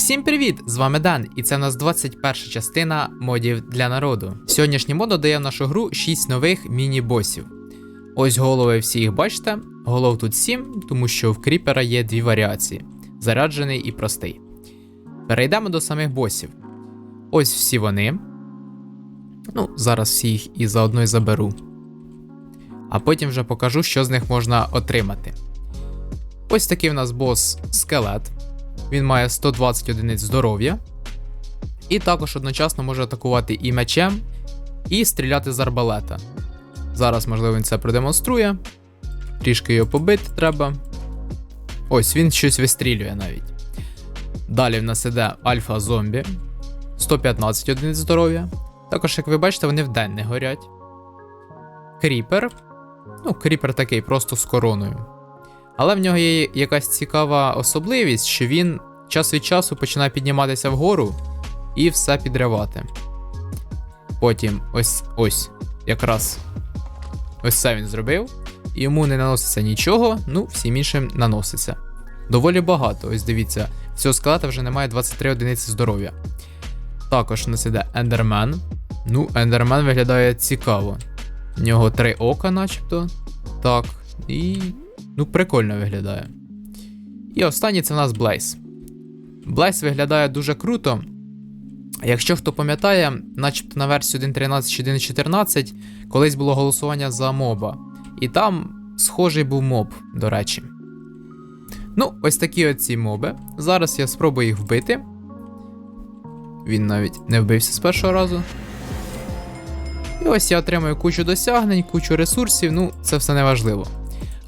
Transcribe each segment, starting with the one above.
Всім привіт! З вами Дан, і це у нас 21 частина модів для народу. Сьогоднішній мод додає в нашу гру 6 нових міні-босів. Ось голови всі їх бачите. Голов тут 7, тому що в кріпера є дві варіації: заряджений і простий. Перейдемо до самих босів. Ось всі вони. Ну, зараз всі їх і заодно й заберу. А потім вже покажу, що з них можна отримати. Ось такий в нас бос скелет. Він має 120 одиниць здоров'я. І також одночасно може атакувати і мечем, і стріляти з арбалета. Зараз, можливо, він це продемонструє. Трішки його побити треба. Ось він щось вистрілює навіть. Далі в нас іде альфа зомбі. 115 одиниць здоров'я. Також, як ви бачите, вони вдень не горять. Кріпер. Ну, кріпер такий, просто з короною. Але в нього є якась цікава особливість, що він час від часу починає підніматися вгору і все підривати. Потім ось ось якраз ось це він зробив. Йому не наноситься нічого, ну, всім іншим наноситься. Доволі багато. Ось дивіться, цього скелета вже немає 23 одиниці здоров'я. Також у нас іде Ендермен. Ну, Ендермен виглядає цікаво. У нього три ока, начебто. Так. І Ну, прикольно виглядає. І останній це в нас Блейз. Блейз виглядає дуже круто. Якщо хто пам'ятає, начебто на версію 1.13 чи 1.14 колись було голосування за моба. І там схожий був моб, до речі. Ну, ось такі оці моби. Зараз я спробую їх вбити. Він навіть не вбився з першого разу. І ось я отримую кучу досягнень, кучу ресурсів, ну, це все не важливо.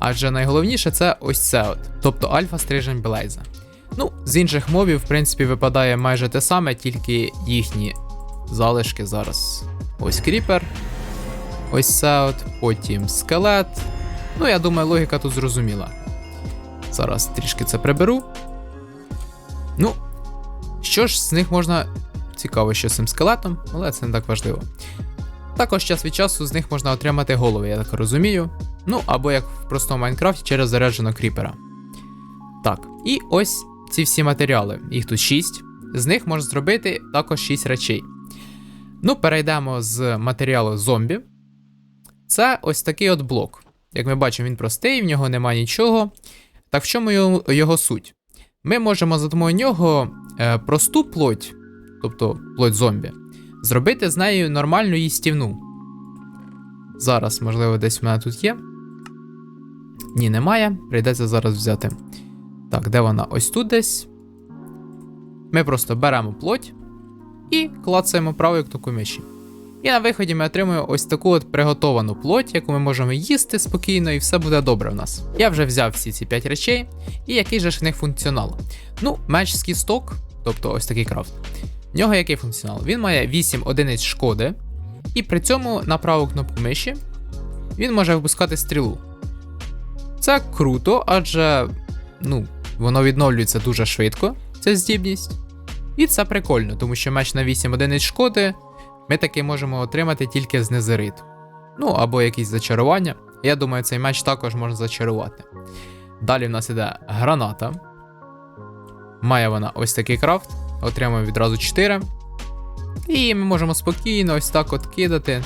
Адже найголовніше це ось це от, тобто альфа стрижень Блейза. Ну, з інших мобів, в принципі, випадає майже те саме, тільки їхні залишки зараз. Ось кріпер. Ось це от, потім скелет. Ну, я думаю, логіка тут зрозуміла. Зараз трішки це приберу. Ну, що ж з них можна. Цікаво, що з цим скелетом, але це не так важливо. Також час від часу з них можна отримати голови, я так розумію. Ну, або як в простому Майнкрафті через зарядженого кріпера. Так, і ось ці всі матеріали. Їх тут 6. З них можна зробити також 6 речей. Ну, перейдемо з матеріалу зомбі. Це ось такий от блок. Як ми бачимо, він простий, в нього немає нічого. Так в чому його, його суть? Ми можемо за допомогою нього е, просту плоть, тобто плоть зомбі, зробити з нею нормальну їстівну. Зараз, можливо, десь в мене тут є. Ні, немає. Прийдеться зараз взяти. Так, де вона? Ось тут десь. Ми просто беремо плоть і клацаємо правою кнопку миші. І на виході ми отримуємо ось таку от приготовану плоть, яку ми можемо їсти спокійно, і все буде добре в нас. Я вже взяв всі ці 5 речей, і який же ж в них функціонал? Ну, меч з кісток, тобто ось такий крафт. В нього який функціонал? Він має 8 одиниць шкоди, і при цьому на праву кнопку миші він може випускати стрілу. Це круто, адже ну, воно відновлюється дуже швидко, ця здібність. І це прикольно, тому що меч на 8 одиниць шкоди ми таки можемо отримати тільки з незериту. Ну або якісь зачарування. Я думаю, цей меч також можна зачарувати. Далі в нас іде граната. Має вона ось такий крафт. Отримуємо відразу 4. І ми можемо спокійно ось так от кидати.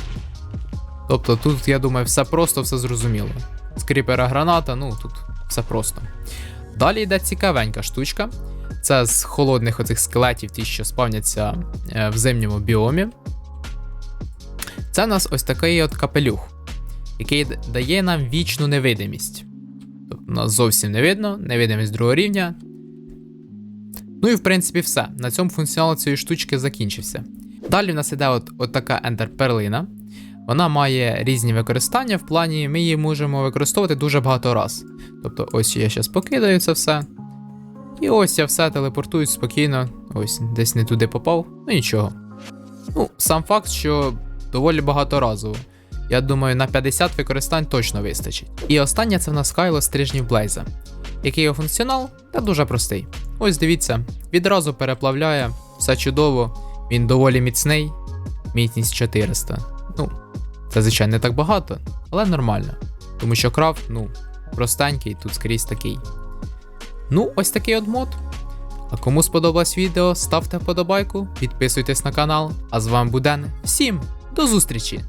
Тобто тут, я думаю, все просто, все зрозуміло. З кріпера граната, ну тут все просто. Далі йде цікавенька штучка. Це з холодних оцих скелетів, ті, що спавняться е, в зимньому біомі. Це у нас ось такий от капелюх, який дає нам вічну невидимість. Тобто нас зовсім не видно, невидимість другого рівня. Ну і в принципі все. На цьому функціонал цієї штучки закінчився. Далі в нас іде от, от така ендер-перлина. Вона має різні використання в плані, ми її можемо використовувати дуже багато раз. Тобто, ось я зараз покидаю це все. І ось я все телепортую спокійно. Ось, десь не туди попав, ну нічого. Ну, сам факт, що доволі багаторазово. Я думаю, на 50 використань точно вистачить. І останнє це в нас Кайло стрижнів Блейза. Який його функціонал? Та дуже простий. Ось дивіться, відразу переплавляє, все чудово, він доволі міцний, міцність 400. Ну, це, звичайно, не так багато, але нормально. Тому що крафт, ну, простенький, тут скрізь такий. Ну, ось такий от мод. А кому сподобалось відео, ставте вподобайку, підписуйтесь на канал. А з вами Буден. Всім до зустрічі!